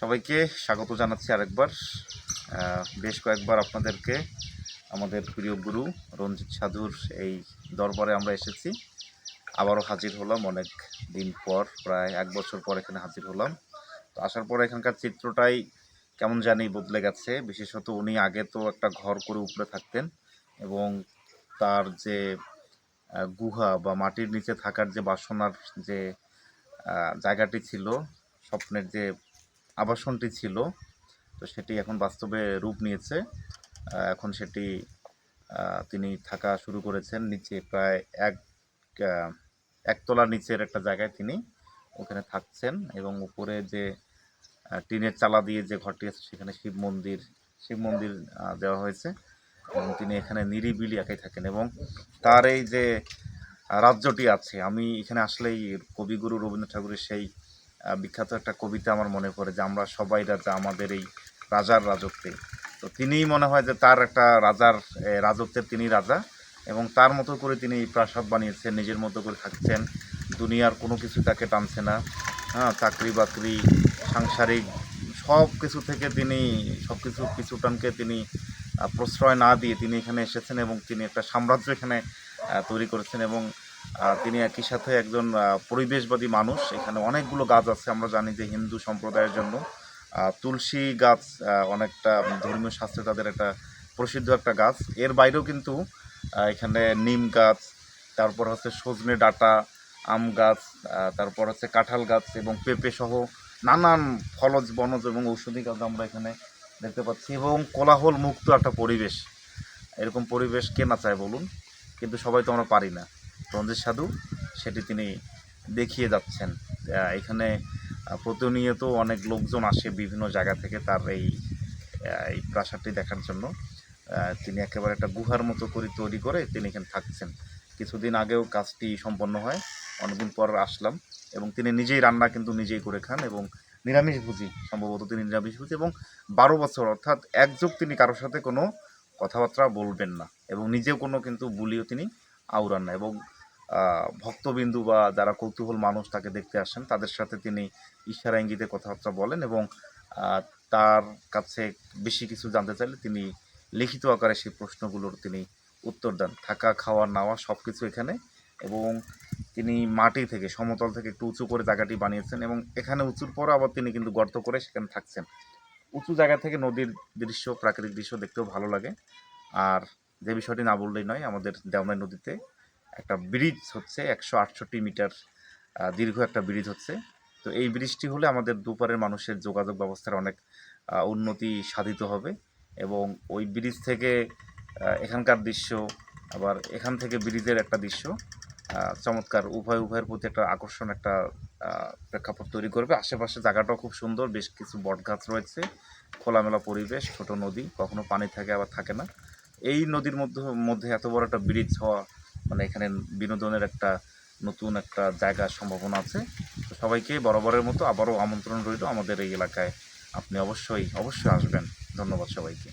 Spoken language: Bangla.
সবাইকে স্বাগত জানাচ্ছি আরেকবার। বেশ কয়েকবার আপনাদেরকে আমাদের প্রিয় গুরু রঞ্জিত সাধুর এই দরবারে আমরা এসেছি। আবারও হাজির হলাম অনেক দিন পর, প্রায় এক বছর পর এখানে হাজির হলাম। তো আসার পর এখানকার চিত্রটাই কেমন জানি বদলে গেছে। বিশেষত উনি আগে তো একটা ঘর করে উপরে থাকতেন এবং তার যে গুহা বা মাটির নিচে থাকার যে বাসনার যে জায়গাটি ছিল, স্বপ্নের যে আবাসনটি ছিল তো সেটি এখন বাস্তবে রূপ নিয়েছে। এখন সেটি তিনি থাকা শুরু করেছেন নিচে প্রায় এক আহ, একতলা নিচের একটা জায়গায় তিনি ওখানে থাকছেন এবং উপরে যে টিনের চালা দিয়ে যে ঘরটি আছে সেখানে শিব মন্দির শিব মন্দির দেওয়া হয়েছে এবং তিনি এখানে নিরিবিলি একাই থাকেন এবং তার এই যে রাজ্যটি আছে আমি এখানে আসলেই কবিগুরু রবীন্দ্র ঠাকুরের সেই বিখ্যাত একটা কবিতা আমার মনে পড়ে যে আমরা সবাই রাজা, আমাদের এই রাজার রাজত্বে। তো তিনিই মনে হয় যে তার একটা রাজার রাজত্বের তিনি রাজা এবং তার মতো করে তিনি এই প্রাসাদ বানিয়েছেন, নিজের মতো করে থাকছেন। দুনিয়ার কোনো কিছু তাকে টানছে না। হ্যাঁ চাকরি বাকরি, সাংসারিক সব কিছু থেকে তিনি, সব কিছু পিছুটানকে তিনি প্রশ্রয় না দিয়ে তিনি এখানে এসেছেন এবং তিনি একটা সাম্রাজ্য এখানে তৈরি করেছেন এবং তিনি একই সাথে একজন পরিবেশবাদী মানুষ। এখানে অনেকগুলো গাছ আছে, আমরা জানি যে হিন্দু সম্প্রদায়ের জন্য। তুলসী গাছ অনেকটা ধর্মীয় শাস্ত্রে তাদের একটা প্রসিদ্ধ একটা গাছ। এর বাইরেও কিন্তু এখানে নিম গাছ, তারপর হচ্ছে সজনে ডাঁটা, আম গাছ তারপর হচ্ছে কাঁঠাল গাছ এবং পেঁপে সহ নানান ফলজ, বনজ এবং ঔষধি গাছ আমরা এখানে দেখতে পাচ্ছি এবং কোলাহল মুক্ত একটা পরিবেশ। এরকম পরিবেশ কে না চায় বলুন? কিন্তু সবাই তো আমরা পারি না। রঞ্জিত সাধু, সেটি তিনি দেখিয়ে যাচ্ছেন। এখানে প্রতিনিয়ত অনেক লোকজন আসে বিভিন্ন জায়গা থেকে তার এই এই প্রাসাদটি দেখার জন্য। তিনি একেবারে একটা গুহার মতো করে তৈরি করে তিনি এখানে থাকছেন। কিছুদিন আগেও কাজটি সম্পন্ন হয়, অনেকদিন পর আসলাম এবং তিনি নিজেই রান্না কিন্তু নিজেই করে খান এবং নিরামিষভোজী সম্ভবত তিনি নিরামিষভোজী এবং বারো বছর, অর্থাৎ এক যুগ তিনি কারোর সাথে কোনো কথাবার্তা বলবেন না এবং নিজেও কোনো কিন্তু বুলিও তিনি আউড়ান না এবং ভক্তবিন্দু বা যারা কৌতূহল মানুষ তাকে দেখতে আসেন, তাদের সাথে তিনি ইশারা ইঙ্গিতে কথাবার্তা বলেন এবং তার কাছে বেশি কিছু জানতে চাইলে তিনি লিখিত আকারে সেই প্রশ্নগুলোর তিনি উত্তর দেন। থাকা, খাওয়া, নাওয়া সব কিছু এখানে এবং তিনি মাটি থেকে, সমতল থেকে একটু উঁচু করে জায়গাটি বানিয়েছেন এবং এখানে উঁচুর পর আবার তিনি কিন্তু গর্ত করে সেখানে থাকছেন। উঁচু জায়গা থেকে নদীর দৃশ্য, প্রাকৃতিক দৃশ্য দেখতেও ভালো লাগে। আর যে বিষয়টি না বললেই নয়, আমাদের দেওনাই নদীতে একটা ব্রিজ হচ্ছে, একশো আটষট্টি মিটার দীর্ঘ একটা ব্রিজ হচ্ছে। তো এই ব্রিজটি হলে আমাদের দুপারের মানুষের যোগাযোগ ব্যবস্থার অনেক উন্নতি সাধিত হবে এবং ওই ব্রিজ থেকে এখানকার দৃশ্য, আবার এখান থেকে ব্রিজের একটা দৃশ্য চমৎকার উভয়, উভয়ের প্রতি একটা আকর্ষণ, একটা প্রেক্ষাপট তৈরি করবে। আশেপাশে জায়গাটাও খুব সুন্দর, বেশ কিছু বট গাছ রয়েছে, খোলামেলা পরিবেশ, ছোট নদী, কখনো পানি থাকে, আবার থাকে না। এই নদীর মধ্যে মধ্যে এত বড় একটা ব্রিজ হওয়া মানে এখানে বিনোদনের একটা নতুন একটা জায়গার সম্ভাবনা আছে। তো সবাইকে বরাবরের মতো আবারও আমন্ত্রণ রইল আমাদের এই এলাকায়। আপনি অবশ্যই অবশ্যই আসবেন। ধন্যবাদ সবাইকে।